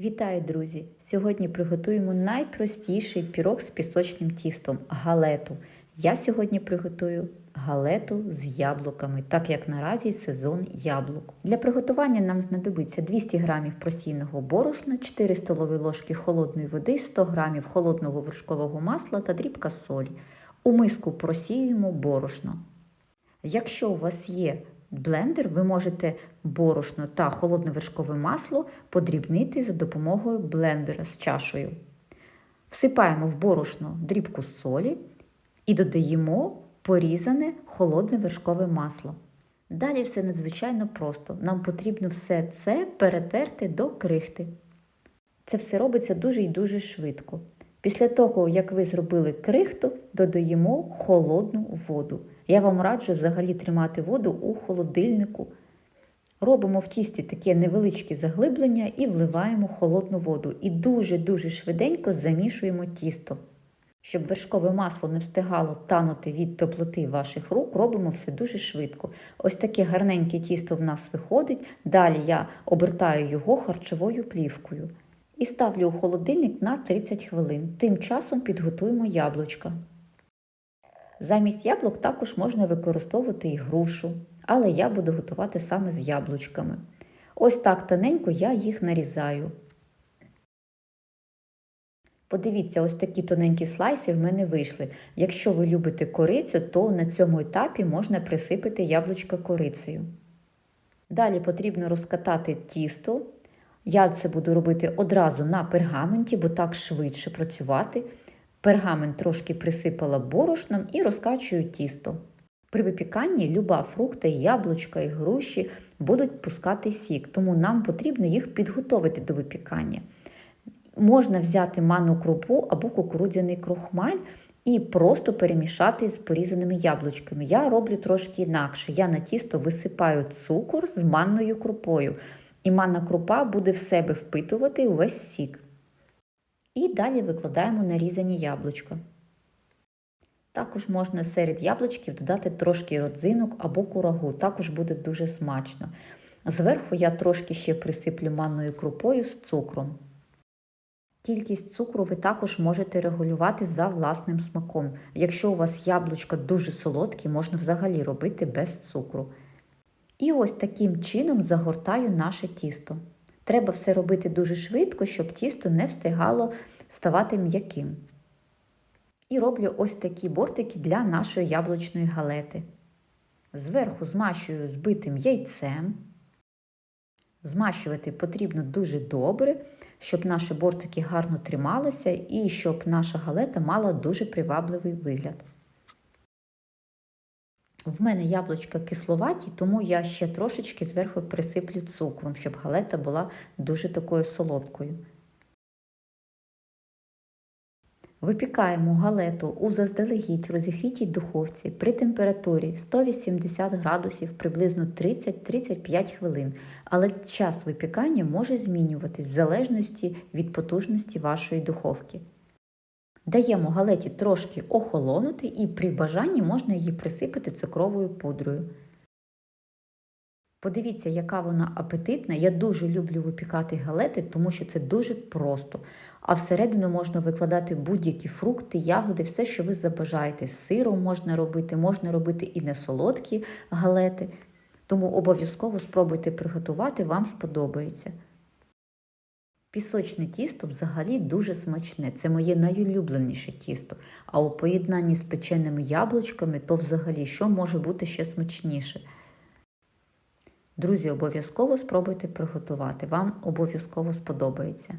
Вітаю, друзі! Сьогодні приготуємо найпростіший пірог з пісочним тістом галету. Я сьогодні приготую галету з яблуками, так як наразі сезон яблук. Для приготування нам знадобиться 200 г просійного борошна, 4 столові ложки холодної води, 100 г холодного вершкового масла та дрібка солі. У миску просіюємо борошно. Якщо у вас є блендер, ви можете борошно та холодне вершкове масло подрібнити за допомогою блендера з чашею. Всипаємо в борошно дрібку солі і додаємо порізане холодне вершкове масло. Далі все надзвичайно просто. Нам потрібно все це перетерти до крихти. Це все робиться дуже і дуже швидко. Після того, як ви зробили крихту, додаємо холодну воду. Я вам раджу взагалі тримати воду у холодильнику. Робимо в тісті таке невеличке заглиблення і вливаємо холодну воду. І дуже-дуже швиденько замішуємо тісто. Щоб вершкове масло не встигало танути від теплоти ваших рук, робимо все дуже швидко. Ось таке гарненьке тісто в нас виходить. Далі я обертаю його харчовою плівкою і ставлю у холодильник на 30 хвилин. Тим часом підготуємо яблучка. Замість яблук також можна використовувати і грушу, але я буду готувати саме з яблучками. Ось так тоненько я їх нарізаю. Подивіться, ось такі тоненькі слайси в мене вийшли. Якщо ви любите корицю, то на цьому етапі можна присипати яблучка корицею. Далі потрібно розкатати тісто. Я це буду робити одразу на пергаменті, бо так швидше працювати. Пергамент трошки присипала борошном і розкачую тісто. При випіканні люба фрукта, яблучка і груші будуть пускати сік, тому нам потрібно їх підготовити до випікання. Можна взяти манну крупу або кукурудзяний крохмаль і просто перемішати з порізаними яблучками. Я роблю трошки інакше. Я на тісто висипаю цукор з манною крупою, і манна крупа буде в себе впитувати увесь сік. І далі викладаємо нарізані яблучка. Також можна серед яблучків додати трошки родзинок або курагу, також буде дуже смачно. Зверху я трошки ще присиплю манною крупою з цукром. Кількість цукру ви також можете регулювати за власним смаком. Якщо у вас яблучка дуже солодкі, можна взагалі робити без цукру. І ось таким чином загортаю наше тісто. Треба все робити дуже швидко, щоб тісто не встигало ставати м'яким. І роблю ось такі бортики для нашої яблучної галети. Зверху змащую збитим яйцем. Змащувати потрібно дуже добре, щоб наші бортики гарно трималися і щоб наша галета мала дуже привабливий вигляд. В мене яблучка кисловаті, тому я ще трошечки зверху присиплю цукром, щоб галета була дуже такою солодкою. Випікаємо галету у заздалегідь розігрітій духовці при температурі 180 градусів приблизно 30-35 хвилин, але час випікання може змінюватись в залежності від потужності вашої духовки. Даємо галеті трошки охолонути і при бажанні можна її присипати цукровою пудрою. Подивіться, яка вона апетитна. Я дуже люблю випікати галети, тому що це дуже просто. А всередину можна викладати будь-які фрукти, ягоди, все, що ви забажаєте. З сиром можна робити, можна робити і не солодкі галети. Тому обов'язково спробуйте приготувати, вам сподобається. Пісочне тісто взагалі дуже смачне. Це моє найулюбленіше тісто. А у поєднанні з печеними яблучками, то взагалі що може бути ще смачніше. Друзі, обов'язково спробуйте приготувати, вам обов'язково сподобається.